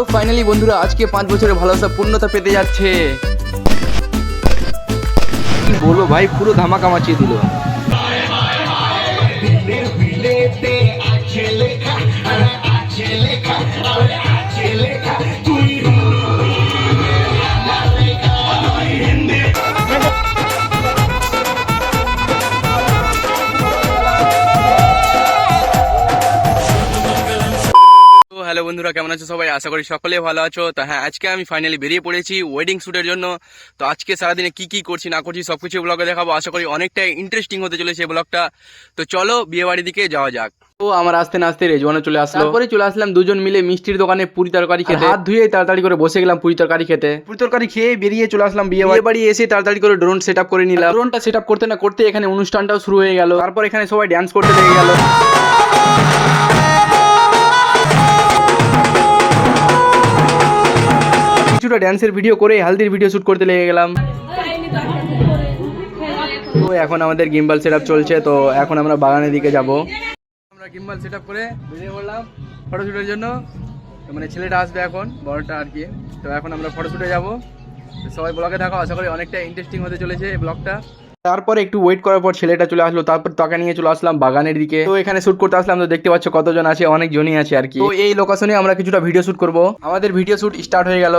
তো ফাইনালি বন্ধুরা, আজকে পাঁচ বছরের ভালোবাসা পূর্ণতা পেতে যাচ্ছে। কি বলো ভাই, পুরো ধামাকা মাচিয়ে দিল। বন্ধুরা কেমন আছো সবাই? আশা করি সকলে ভালো আছো। তো হ্যাঁ আজকে আমি ফাইনালি বেরিয়ে পড়েছি ওয়েডিং শ্যুটের জন্য। তো আজকে সারাদিনে কি কি করছি না করছি সবকিছু ব্লগে দেখাবো। আশা করি অনেকটাই ইন্টারেস্টিং হতে চলেছে ব্লগটা তো চলো বিয়ে বাড়ির দিকে যাওয়া যাক। তো আমার আস্তে না আসতে রেজওয়ানে চলে আসলো। তারপরে চলে আসলাম দুজন মিলে মিষ্টির দোকানে পুরি তরকারি খেতে। হাত ধুয়ে তাড়াতাড়ি করে বসে গেলাম পুরি তরকারি খেতে। পুরি তরকারি খেয়ে বেরিয়ে চলে আসলাম বিয়ে বাড়ি। বাড়ি এসে তাড়াতাড়ি করে ড্রোন সেট আপ করে নিলাম। ড্রোনটা সেট আপ করতে না করতে এখানে অনুষ্ঠানটাও শুরু হয়ে গেল। তারপর এখানে সবাই ড্যান্স করতে লেগে গেল। কিছুটা ড্যান্সের ভিডিও করে হালদির ভিডিও শুট করতে লেগে গেলাম। তো এখন আমাদের গিম্বাল সেট চলছে, তো এখন আমরা বাগানের দিকে যাব। আমরা গিম্বাল সেট করে বেরিয়ে পড়লাম ফটোশ্যুটের জন্য। মানে ছেলেটা আসবে এখন, বড়টা আর কি। তো এখন আমরা ফটোশ্যুটে যাব। সবাই ব্লগে থাকো, আশা করি অনেকটা ইন্টারেস্টিং হতে চলেছে এই ব্লগটা তারপরে একটু ওয়েট করার পর ছেলেটা চলে আসলো, তারপর তাকে নিয়ে চলে আসলাম বাগানের দিকে। তো এখানে শুট করতে আসলাম, তো দেখতে পাচ্ছ কতজন আছে, অনেক জনই আছে আর কি। তো এই লোকেশনে আমরা কিছুটা ভিডিও শুট করব। আমাদের ভিডিও শুট স্টার্ট হয়ে গেল।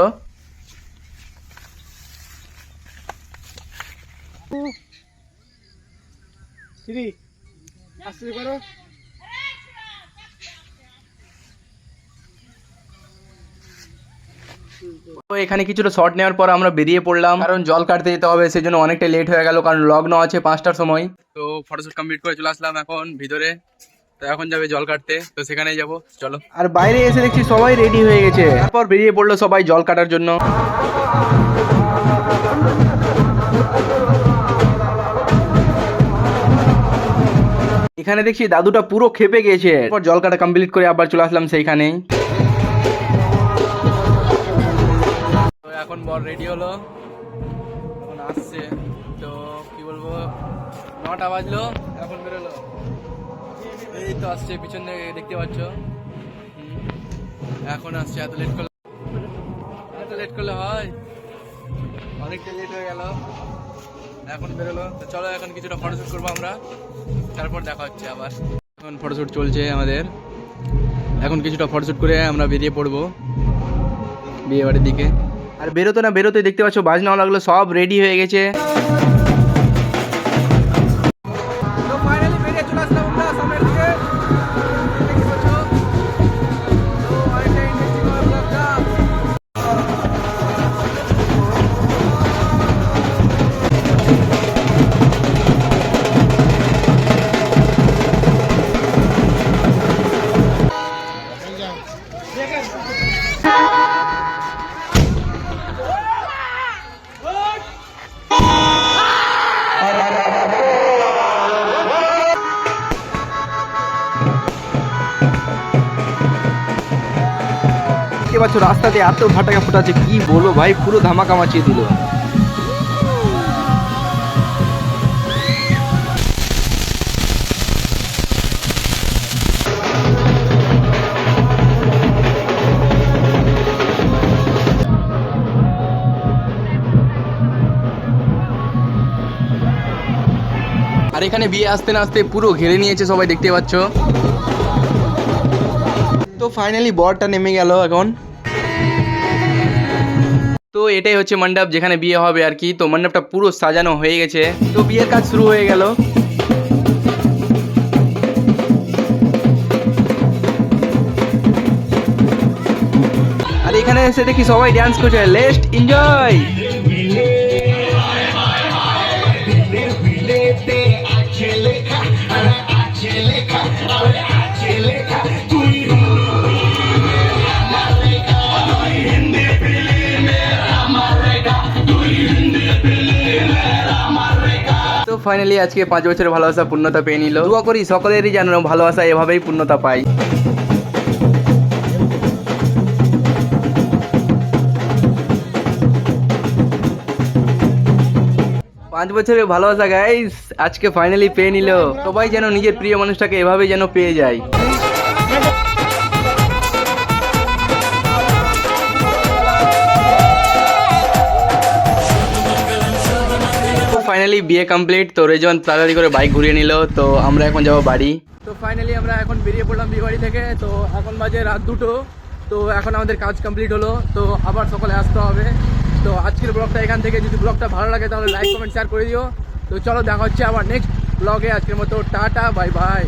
তো এখানে কিছুটা শর্ট নেওয়ার পর আমরা বেরিয়ে পড়লাম। কারণ জল কাটতে যেতে হবে, সেজন্য অনেকটা লেট হয়ে গেল, কারণ লগ্ন আছে পাঁচটার সময়। তো ফটোশুট কমপ্লিট করে চলে আসলাম এখন ভিতরে। তো এখন যাবে জল কাটতে, তো সেখানেই যাব, চলো। আর বাইরে এসে দেখছি সবাই রেডি হয়ে গেছে। তারপর বেরিয়ে পড়ল সবাই জল কাটার জন্য। এখানে দেখছি দাদুটা পুরো খেপে গেছে তারপর জল কাটা কমপ্লিট করে আবার চলে আসলাম সেইখানেই। তো এখন বর রেডি হলো। এখন আসছে। তো কি বলব? নটা বাজলো, এখন বেরোলো। এই তো আসছে, পিছন থেকে দেখতে পাচ্ছ। এখন আসছে, এত লেট করলে এত লেট করলে হয়? অনেকটা লেট হয়ে গেল। এখন বেরোলো। তো চলো এখন কিছুটা ফটোশ্যুট করব আমরা। তারপর দেখা হচ্ছে আবার। এখন ফটোশ্যুট চলছে আমাদের। এখন কিছুটা ফটোশ্যুট করে আমরা বেরিয়ে পড়ব বিয়ে বাড়ির দিকে। আর বেরোতো না বেরোতে দেখতে পাচ্ছ বাজনাও লাগল সব রেডি হয়ে গেছে। দেখতে পাচ্ছ, রাস্তাতে এত ফাটাকা ফুটাচ্ছে, কি বলো ভাই, পুরো ধামাকা মাচিয়ে দিল। আর এখানে বিয়ে আসতে না আসতে পুরো ঘিরে নিয়েছে সবাই, দেখতে পাচ্ছ। তো ফাইনালি বরটা নেমে গেল এখন। তো এটাই হচ্ছে মণ্ডপ যেখানে বিয়ে হবে আর কি। তো মণ্ডপটা পুরো সাজানো হয়ে গেছে। তো বিয়ের কাজ শুরু হয়ে গেল। আর এখানে এসে দেখি সবাই ডান্স করছে। লেস্ট এনজয় ফাইনালি আজকে পাঁচ বছরের ভালোবাসা পূর্ণতা পেয়ে নিল। দোয়া করি সকলেরই যেন ভালোবাসা এভাবেই পূর্ণতা পায়। পাঁচ বছরের ভালোবাসা গাইস আজকে ফাইনালি পেয়ে নিল। সবাই যেন নিজের প্রিয় মানুষটাকে এভাবেই যেন পেয়ে যায়। ফাইনালি বিয়ে কমপ্লিট তো রেজন তাড়াতাড়ি করে বাইক ঘুরিয়ে নিল, তো আমরা এখন যাব বাড়ি। তো ফাইনালি আমরা এখন বেরিয়ে পড়লাম বিয়ে বাড়ি থেকে, তো এখন বাজে রাত দুটো, তো এখন আমাদের কাজ কমপ্লিট হলো, তো আবার সকালে আসতে হবে। তো আজকের ব্লগটা এখান থেকে, যদি ব্লগটা ভালো লাগে তাহলে লাইক কমেন্ট শেয়ার করে দিও। তো চলো দেখা হচ্ছে আবার নেক্সট ব্লগে আজকের মতো টাটা বাই বাই